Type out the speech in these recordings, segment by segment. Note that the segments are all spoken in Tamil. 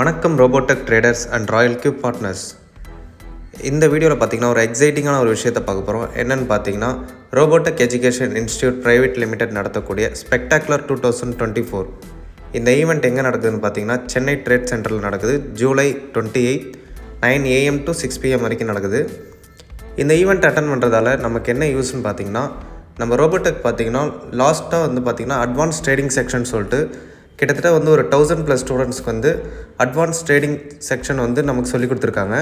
வணக்கம் Robotech Traders and Royal Cube Partners இந்த வீடியோவில் பார்த்தீங்கன்னா ஒரு எக்ஸைட்டிங்கான ஒரு விஷயத்தை பார்க்க போகிறோம் என்னென்னு பார்த்தீங்கன்னா Robotech education institute private limited நடத்தக்கூடிய spectacular two thousand twenty four இந்த ஈவெண்ட் எங்கே நடக்குதுன்னு பார்த்தீங்கன்னா சென்னை ட்ரேட் சென்டரில் நடக்குது. July twenty eight nine AM to six PM வரைக்கும் நடக்குது. இந்த ஈவெண்ட் அட்டன் பண்ணுறதால நமக்கு என்ன யூஸ்ன்னு பார்த்தீங்கன்னா நம்ம ரோபோடெக் பார்த்தீங்கன்னா லாஸ்ட்டாக வந்து பார்த்திங்கன்னா அட்வான்ஸ் ட்ரேடிங் செக்ஷன் சொல்லிட்டு கிட்டத்தட்ட வந்து ஒரு தௌசண்ட் ப்ளஸ் ஸ்டூடெண்ட்ஸ்க்கு வந்து அட்வான்ஸ் ட்ரேடிங் செக்ஷன் வந்து நமக்கு சொல்லி கொடுத்துருக்காங்க.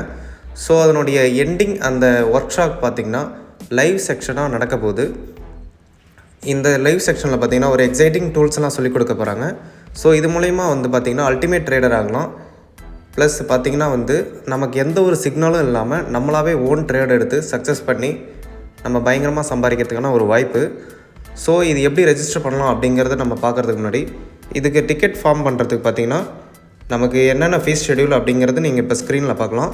ஸோ அதனுடைய எண்டிங் அந்த ஒர்க் ஷாப் பார்த்திங்கன்னா லைவ் செக்ஷனாக நடக்க போகுது. இந்த லைவ் செக்ஷனில் பார்த்தீங்கன்னா ஒரு எக்ஸைட்டிங் டூல்ஸ் எல்லாம் சொல்லிக் கொடுக்க போகிறாங்க ஸோ இது மூலயமா வந்து பார்த்திங்கன்னா அல்டிமேட் ட்ரேடர் ஆகலாம். ப்ளஸ் பார்த்திங்கன்னா வந்து நமக்கு எந்த ஒரு சிக்னலும் இல்லாமல் நம்மளாவே ஓன் ட்ரேட் எடுத்து சக்ஸஸ் பண்ணி நம்ம பயங்கரமாக சம்பாதிக்கிறதுக்கான ஒரு வாய்ப்பு. ஸோ இது எப்படி ரெஜிஸ்டர் பண்ணலாம் அப்படிங்கிறத நம்ம பார்க்குறதுக்கு முன்னாடி இதுக்கு டிக்கெட் ஃபார்ம் பண்ணுறதுக்கு பார்த்தீங்கன்னா நமக்கு என்னென்ன ஃபீஸ் ஷெடியூல் அப்படிங்கிறது நீங்கள் இப்போ ஸ்க்ரீனில் பார்க்கலாம்.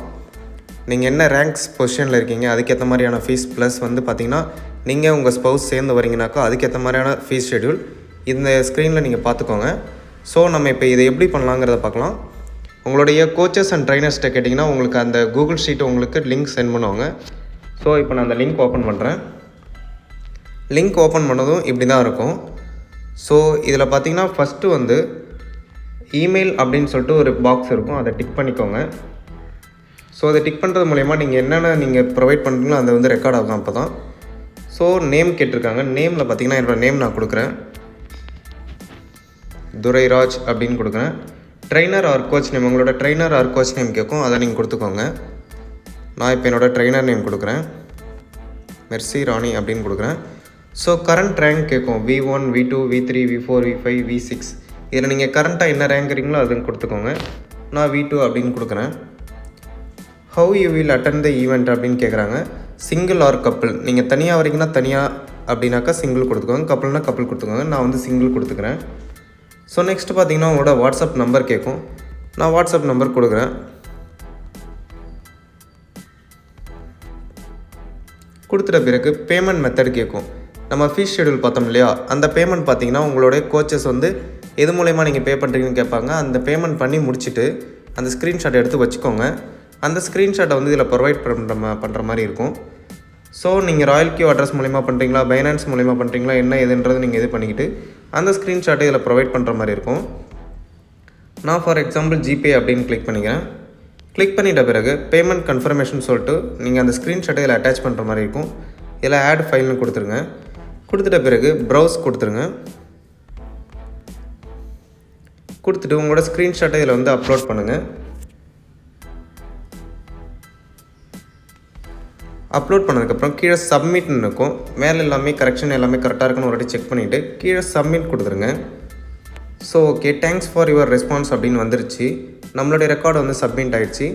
நீங்கள் என்ன ரேங்க்ஸ் பொசிஷனில் இருக்கீங்க அதுக்கேற்ற மாதிரியான ஃபீஸ் ப்ளஸ் வந்து பார்த்தீங்கன்னா நீங்கள் உங்கள் ஸ்பௌஸ் சேர்ந்து வரீங்கனாக்கா அதுக்கேற்ற மாதிரியான ஃபீஸ் ஷெடியூல் இந்த ஸ்க்ரீனில் நீங்கள் பார்த்துக்கோங்க. ஸோ நம்ம இப்போ இதை எப்படி பண்ணலாங்கிறத பார்க்கலாம். உங்களுடைய கோச்சஸ் அண்ட் ட்ரைனர்ஸ்கிட்ட கேட்டிங்கன்னா உங்களுக்கு அந்த கூகுள் ஷீட் உங்களுக்கு லிங்க் சென்ட் பண்ணுவாங்க. ஸோ இப்போ நான் அந்த லிங்க் ஓப்பன் பண்ணுறேன் லிங்க் ஓப்பன் பண்ணதும் இப்படி தான் இருக்கும். ஸோ இதில் பார்த்தீங்கன்னா ஃபஸ்ட்டு வந்து இமெயில் அப்படின்னு சொல்லிட்டு ஒரு பாக்ஸ் இருக்கும். அதை டிக் பண்ணிக்கோங்க. ஸோ அதை டிக் பண்ணுறது மூலயமா நீங்கள் என்னென்ன நீங்கள் ப்ரொவைட் பண்ணுறீங்களோ அதை வந்து ரெக்கார்ட் ஆகும் அப்போ தான் ஸோ நேம் கேட்டிருக்காங்க நேமில் பார்த்தீங்கன்னா என்னோடய நேம் நான் கொடுக்குறேன். துரைராஜ் அப்படின்னு கொடுக்குறேன். ட்ரைனர் ஆர் கோச் நேம் உங்களோட ட்ரைனர் ஆர் கோச் நேம் கேட்கும். அதை நீங்கள் கொடுத்துக்கோங்க. நான் இப்போ என்னோடய ட்ரைனர் நேம் கொடுக்குறேன். மெர்சி ராணி அப்படின்னு கொடுக்குறேன். ஸோ கரண்ட் ரேங்க் கேட்கும் V one V two V three V four V five V six இதில் நீங்கள் கரண்ட்டாக என்ன ரேங்கிறீங்களோ அதுன்னு கொடுத்துக்கோங்க. நான் வி டூ அப்படின்னு கொடுக்குறேன். How you will attend the event அப்படின்னு கேட்குறாங்க சிங்கிள் ஆர் கப்பிள் நீங்கள் தனியாக வரீங்கன்னா தனியாக அப்படின்னாக்கா சிங்கிள் கொடுத்துக்கோங்க. கப்புள்னா கப்புள் கொடுத்துக்கோங்க. நான் வந்து சிங்கிள் கொடுத்துக்கிறேன். ஸோ நெக்ஸ்ட் பார்த்தீங்கன்னா உங்களோட வாட்ஸ்அப் நம்பர் கேட்கும் நான் வாட்ஸ்அப் நம்பர் கொடுக்குறேன். கொடுத்துட்ட பிறகு பேமெண்ட் மெத்தட் கேட்கும் நம்ம ஃபீஸ் ஷெடியூல் பார்த்தோம் இல்லையா? அந்த பேமெண்ட் பார்த்தீங்கன்னா உங்களுடைய கோச்சஸ் வந்து எது மூலயமா நீங்கள் பே பண்ணுறீங்கன்னு கேட்பாங்க. அந்த பேமெண்ட் பண்ணி முடிச்சுட்டு அந்த ஸ்க்ரீன்ஷாட் எடுத்து வச்சுக்கோங்க. அந்த ஸ்க்ரீன்ஷாட்டை வந்து இதில் ப்ரொவைட் பண்ணுற பண்ணுற மாதிரி இருக்கும். ஸோ நீங்கள் ராயல் கியூ அட்ரஸ் மூலிமா பண்ணுறீங்களா பைனான்ஸ் மூலிமா பண்ணுறீங்களா என்ன எதுன்றது நீங்கள் இது பண்ணிக்கிட்டு அந்த ஸ்க்ரீன்ஷாட்டை இதில் ப்ரொவைட் பண்ணுற மாதிரி இருக்கும். நான் ஃபார் எக்ஸாம்பிள் ஜிபே அப்படின்னு கிளிக் பண்ணிக்கிறேன். கிளிக் பண்ணிட்ட பிறகு பேமெண்ட் கன்ஃபர்மேஷன் சொல்லிட்டு நீங்கள் அந்த ஸ்க்ரீன்ஷாட்டை இதில் அட்டாச் பண்ணுற மாதிரி இருக்கும். இதில் ஆட் ஃபைல்னு கொடுத்துருங்க. கொடுத்துட்ட பிறகு ப்ரௌஸ் கொடுத்துருங்க. கொடுத்துட்டு உங்களோட ஸ்க்ரீன்ஷாட்டை இதில் வந்து அப்லோட் பண்ணுங்கள் அப்லோட் பண்ணதுக்கப்புறம் கீழே சப்மிட்னு இருக்கும். மேலே எல்லாமே கரெக்ஷன் எல்லாமே கரெக்டாக இருக்குன்னு ஒரு வாட்டி செக் பண்ணிவிட்டு கீழே சப்மிட் கொடுத்துருங்க. So okay thanks for your response அப்படின்னு வந்துருச்சு. நம்மளுடைய ரெக்கார்டு வந்து சப்மிட் ஆகிடுச்சு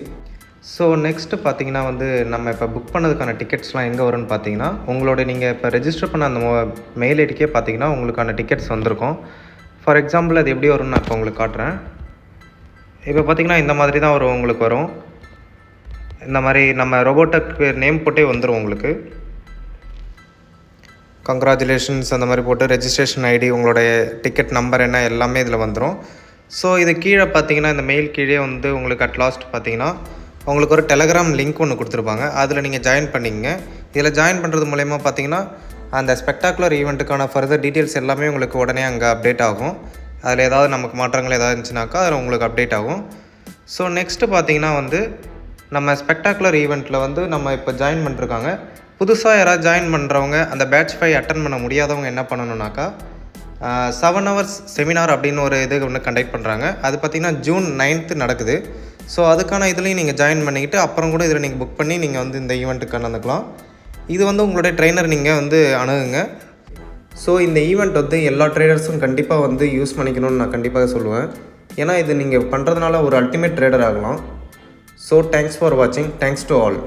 ஸோ நெக்ஸ்ட்டு பார்த்தீங்கன்னா வந்து நம்ம இப்போ புக் பண்ணதுக்கான டிக்கெட்ஸ்லாம் எங்கே வரும்னு பார்த்தீங்கன்னா உங்களோட நீங்கள் இப்போ ரெஜிஸ்டர் பண்ண அந்த மெயில் ஐடிக்கே பார்த்தீங்கன்னா உங்களுக்கான டிக்கெட்ஸ் வந்திருக்கும். ஃபார் எக்ஸாம்பிள் அது எப்படி வரும்னு நான் இப்போ உங்களுக்கு காட்டுறேன். இப்போ பார்த்தீங்கன்னா இந்த மாதிரி தான் வரும் உங்களுக்கு வரும். இந்த மாதிரி நம்ம ரோபோட்டக்கு நேம் போட்டே வந்துடும் உங்களுக்கு. கங்க்ராச்சுலேஷன்ஸ் அந்த மாதிரி போட்டு ரெஜிஸ்ட்ரேஷன் ஐடி உங்களுடைய டிக்கெட் நம்பர் என்ன எல்லாமே இதில் வந்துடும் ஸோ இது கீழே பார்த்தீங்கன்னா இந்த மெயில் கீழே வந்து உங்களுக்கு அட் லாஸ்ட் பார்த்தீங்கன்னா உங்களுக்கு ஒரு டெலகிராம் லிங்க் ஒன்று கொடுத்துருப்பாங்க. அதில் நீங்கள் ஜாயின் பண்ணிக்கங்க. இதில் ஜாயின் பண்ணுறது மூலயமா பார்த்தீங்கன்னா அந்த ஸ்பெக்டாகுலர் ஈவெண்ட்டுக்கான ஃபர்தர் டீட்டெயில்ஸ் எல்லாமே உங்களுக்கு உடனே அங்கே அப்டேட் ஆகும். அதில் ஏதாவது நமக்கு மாற்றங்கள் ஏதாவது இருந்துச்சுனாக்கா அதில் உங்களுக்கு அப்டேட் ஆகும். ஸோ நெக்ஸ்ட்டு பார்த்தீங்கன்னா வந்து நம்ம ஸ்பெக்டாகுலர் ஈவெண்ட்டில் வந்து நம்ம இப்போ ஜாயின் பண்ணிருக்காங்க. புதுசாக யாராவது ஜாயின் பண்ணுறவங்க அந்த பேட்ச் ஃபைவ் அட்டன் பண்ண முடியாதவங்க என்ன பண்ணணுன்னாக்கா செவன் ஹவர்ஸ் செமினார் அப்படின்னு ஒரு இது ஒன்று கண்டக்ட் பண்ணுறாங்க அது பார்த்திங்கன்னா ஜூன் நைன்த்து நடக்குது. ஸோ அதுக்கான இதுலேயும் நீங்கள் ஜாயின் பண்ணிக்கிட்டு அப்புறம் கூட இதில் நீங்கள் புக் பண்ணி நீங்கள் வந்து இந்த ஈவெண்ட்டுக்கு கலந்துக்கலாம். இது வந்து உங்களுடைய ட்ரெயினர் நீங்கள் வந்து அணுகுங்க. ஸோ இந்த ஈவெண்ட் வந்து எல்லா ட்ரேடர்ஸும் கண்டிப்பாக வந்து யூஸ் பண்ணிக்கணும்னு நான் கண்டிப்பாக சொல்லுவேன். ஏன்னா இது நீங்கள் பண்ணுறதுனால ஒரு அல்டிமேட் ட்ரேடர் ஆகலாம். ஸோ தேங்க்ஸ் ஃபார் வாட்சிங் தேங்க்ஸ் டு ஆல்